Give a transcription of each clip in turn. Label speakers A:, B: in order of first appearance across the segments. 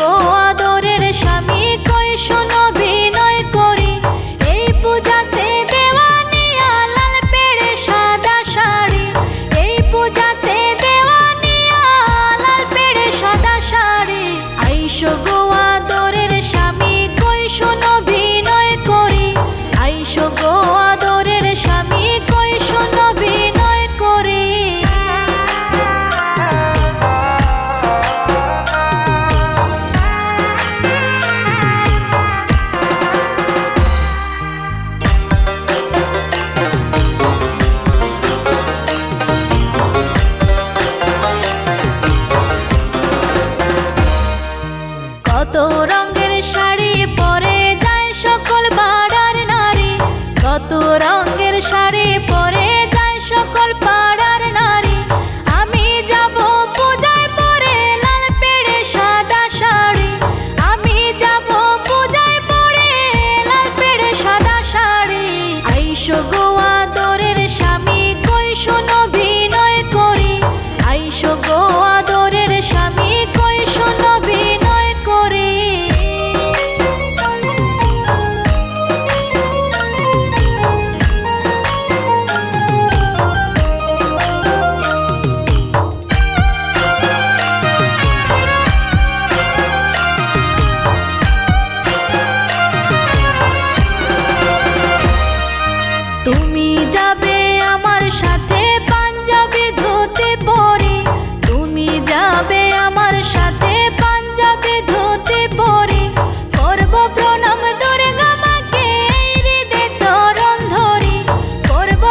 A: 我都。তোরা তুমি যাবে আমার সাথে পাঞ্জাবি ধুতে পরে। তুমি যাবে আমার সাথে পাঞ্জাবি ধুতে পরে। করব প্রণাম দুর্গা মাকে হৃদে চরণ ধরে। করব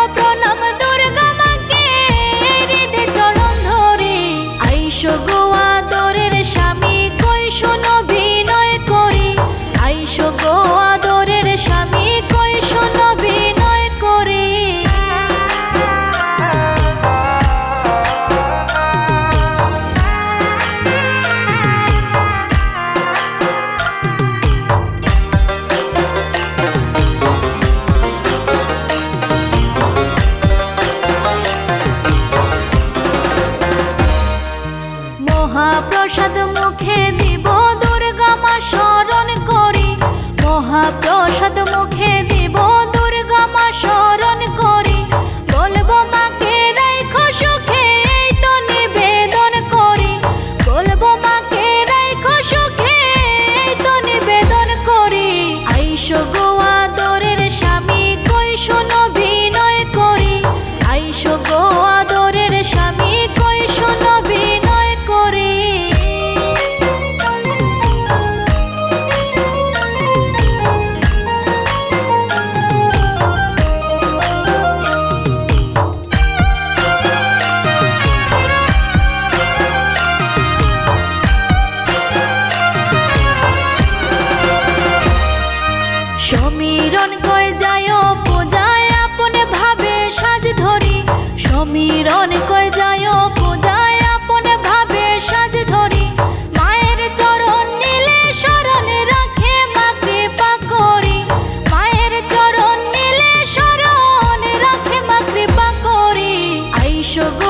A: ধরে। আইসো গোয়া দরের স্বামী কৈশো নভিনয় করি। আইসো গোয়া দরের আইসো